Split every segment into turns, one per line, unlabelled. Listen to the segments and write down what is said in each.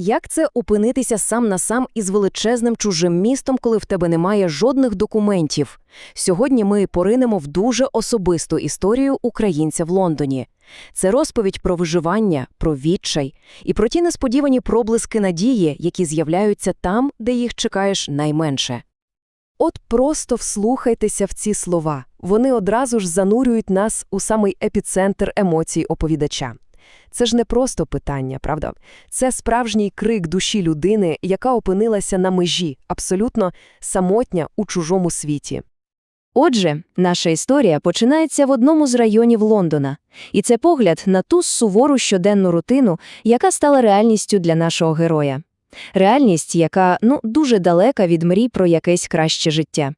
Як це опинитися сам на сам із величезним чужим містом, коли в тебе немає жодних документів? Сьогодні ми поринемо в дуже особисту історію українця в Лондоні. Це розповідь про виживання, про відчай і про ті несподівані проблиски надії, які з'являються там, де їх чекаєш найменше. От просто вслухайтеся в ці слова. Вони одразу ж занурюють нас у самий епіцентр емоцій оповідача. Це ж не просто питання, правда? Це справжній крик душі людини, яка опинилася на межі, абсолютно самотня у чужому світі.
Отже, наша історія починається в одному з районів Лондона, і це погляд на ту сувору щоденну рутину, яка стала реальністю для нашого героя. Реальність, яка, ну, дуже далека від мрій про якесь краще життя.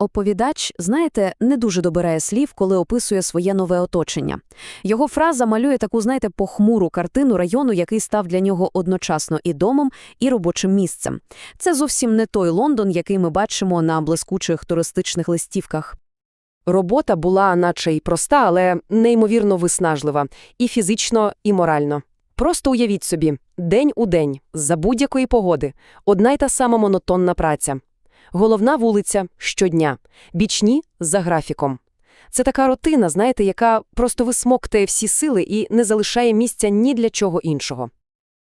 Оповідач, знаєте, не дуже добирає слів, коли описує своє нове оточення. Його фраза малює таку, знаєте, похмуру картину району, який став для нього одночасно і домом, і робочим місцем. Це зовсім не той Лондон, який ми бачимо на блискучих туристичних листівках. Робота була наче й проста, але неймовірно виснажлива і фізично, і морально. Просто уявіть собі, день у день, за будь-якої погоди, одна й та сама монотонна праця. Головна вулиця щодня, бічні за графіком. Це така рутина, знаєте, яка просто висмоктує всі сили і не залишає місця ні для чого іншого.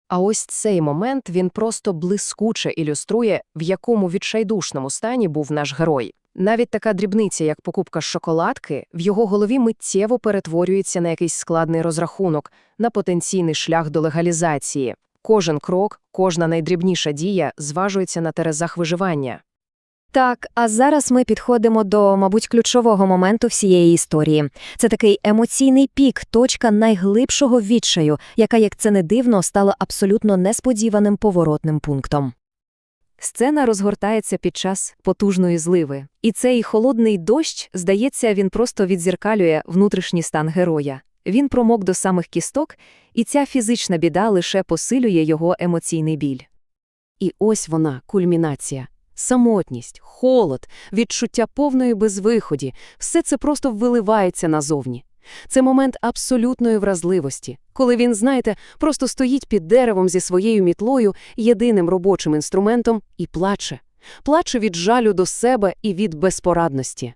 А ось цей момент він просто блискуче ілюструє, в якому відчайдушному стані був наш герой. Навіть така дрібниця, як покупка шоколадки, в його голові миттєво перетворюється на якийсь складний розрахунок, на потенційний шлях до легалізації. Кожен крок, кожна найдрібніша дія зважується на терезах виживання.
Так, а зараз ми підходимо до, мабуть, ключового моменту всієї історії. Це такий емоційний пік, точка найглибшого відчаю, яка, як це не дивно, стала абсолютно несподіваним поворотним пунктом. Сцена розгортається під час потужної зливи, і цей холодний дощ, здається, він просто відзеркалює внутрішній стан героя. Він промок до самих кісток, і ця фізична біда лише посилює його емоційний біль.
І ось вона, кульмінація. Самотність, холод, відчуття повної безвиході – все це просто виливається назовні. Це момент абсолютної вразливості, коли він, знаєте, просто стоїть під деревом зі своєю мітлою, єдиним робочим інструментом, і плаче. Плаче від жалю до себе і від безпорадності.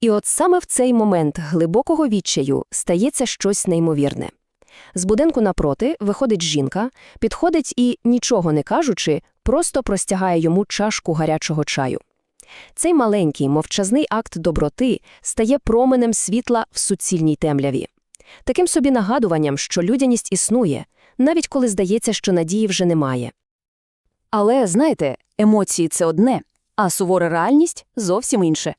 І от саме в цей момент глибокого відчаю стається щось неймовірне. З будинку напроти виходить жінка, підходить і, нічого не кажучи, просто простягає йому чашку гарячого чаю. Цей маленький мовчазний акт доброти стає променем світла в суцільній темряві. Таким собі нагадуванням, що людяність існує, навіть коли здається, що надії вже немає. Але, знаєте, емоції це одне, а сувора реальність зовсім інше.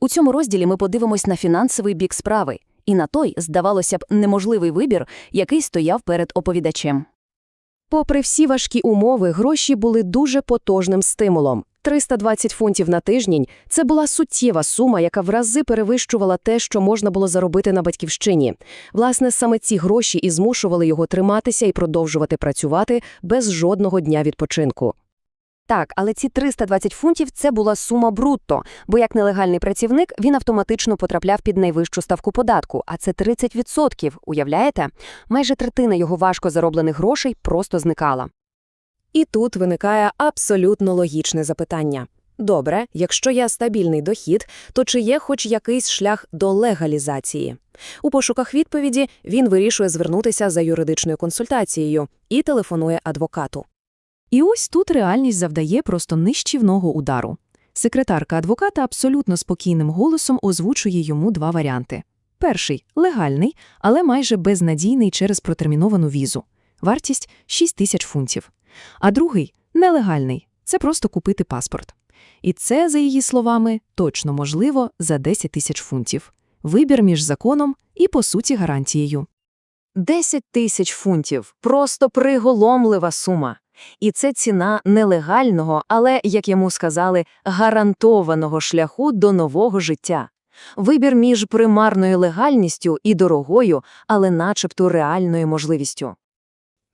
У цьому розділі ми подивимось на фінансовий бік справи і на той, здавалося б, неможливий вибір, який стояв перед оповідачем.
Попри всі важкі умови, гроші були дуже потужним стимулом. 320 фунтів на тиждень – це була суттєва сума, яка в рази перевищувала те, що можна було заробити на батьківщині. Власне, саме ці гроші і змушували його триматися і продовжувати працювати без жодного дня відпочинку.
Так, але ці 320 фунтів це була сума брутто, бо як нелегальний працівник він автоматично потрапляв під найвищу ставку податку, а це 30%, уявляєте? Майже третина його важко зароблених грошей просто зникала.
І тут виникає абсолютно логічне запитання. Добре, якщо є стабільний дохід, то чи є хоч якийсь шлях до легалізації? У пошуках відповіді він вирішує звернутися за юридичною консультацією і телефонує адвокату.
І ось тут реальність завдає просто нищівного удару. Секретарка адвоката абсолютно спокійним голосом озвучує йому два варіанти. Перший – легальний, але майже безнадійний через протерміновану візу. Вартість – 6 тисяч фунтів. А другий – нелегальний. Це просто купити паспорт. І це, за її словами, точно можливо за 10 тисяч фунтів. Вибір між законом і, по суті, гарантією.
10 тисяч фунтів – просто приголомлива сума. І це ціна нелегального, але, як йому сказали, гарантованого шляху до нового життя. Вибір між примарною легальністю і дорогою, але начебто реальною можливістю.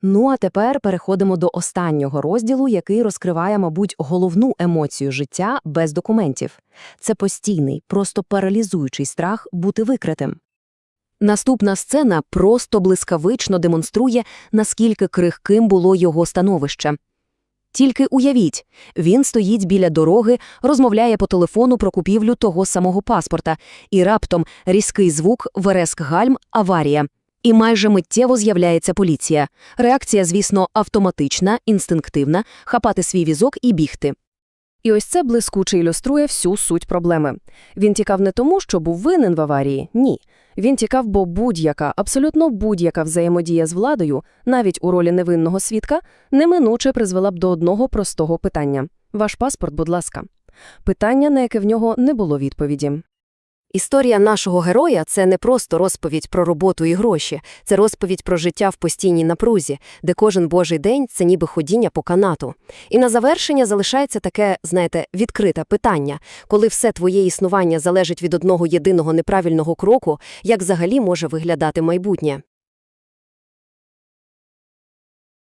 Ну а тепер переходимо до останнього розділу, який розкриває, мабуть, головну емоцію життя без документів. Це постійний, просто паралізуючий страх бути викритим. Наступна сцена просто блискавично демонструє, наскільки крихким було його становище. Тільки уявіть, він стоїть біля дороги, розмовляє по телефону про купівлю того самого паспорта, і раптом різкий звук, вереск гальм, аварія. І майже миттєво з'являється поліція. Реакція, звісно, автоматична, інстинктивна – хапати свій візок і бігти.
І ось це блискуче ілюструє всю суть проблеми. Він тікав не тому, що був винен в аварії, ні. Він тікав, бо будь-яка, абсолютно будь-яка взаємодія з владою, навіть у ролі невинного свідка, неминуче призвела б до одного простого питання. Ваш паспорт, будь ласка. Питання, на яке в нього не було відповіді.
Історія нашого героя – це не просто розповідь про роботу і гроші, це розповідь про життя в постійній напрузі, де кожен божий день – це ніби ходіння по канату. І на завершення залишається таке, знаєте, відкрите питання. Коли все твоє існування залежить від одного єдиного неправильного кроку, як взагалі може виглядати майбутнє?